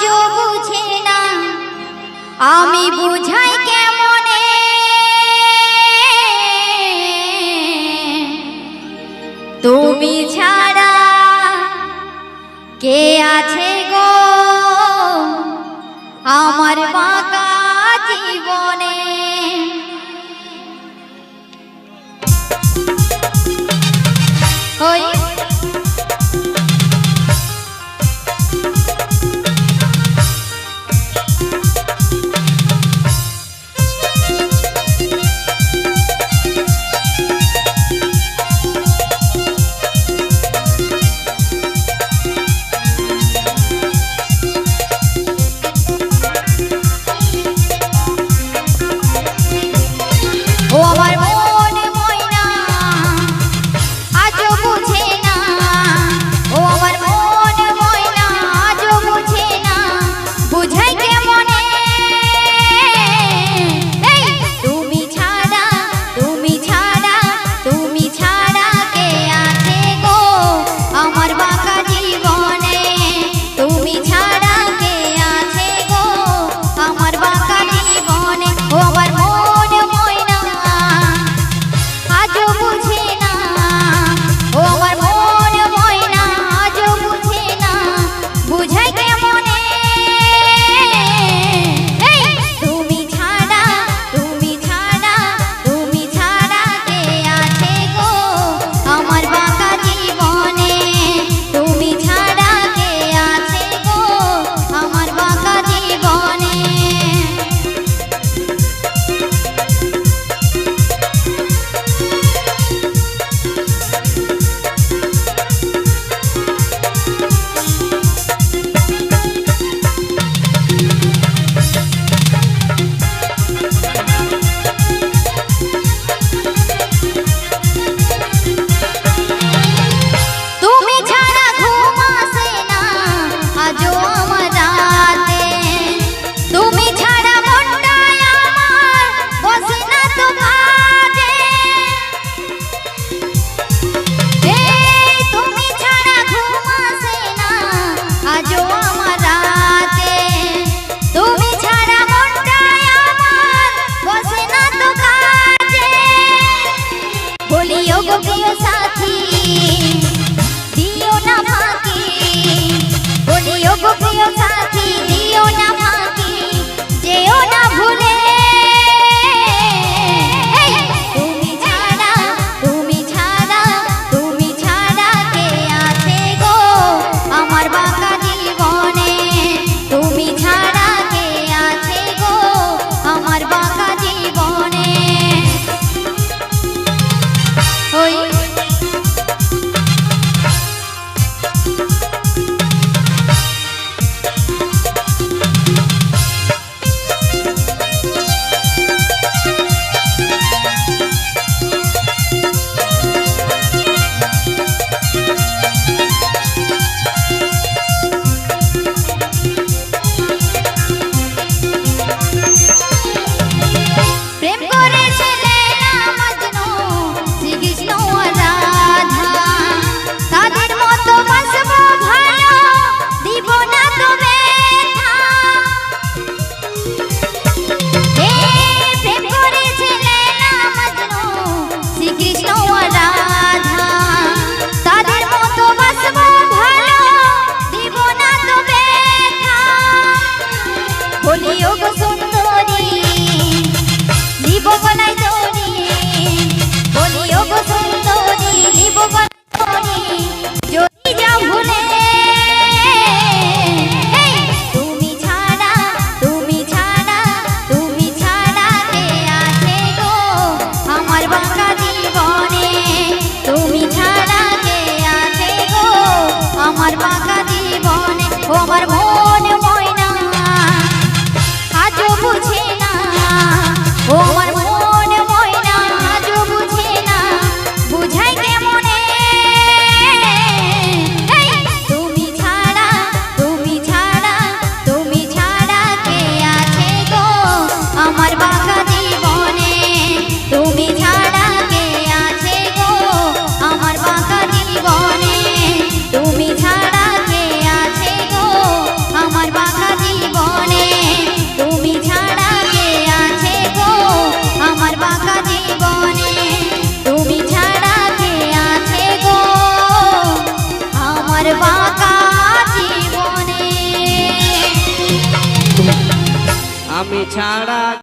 আজও বুঝে না। আমি বুঝাই কেমনে? তুমি ছাড়া কে আছে গো? আমার মা बुझाई गया साथ আমার ছাড়া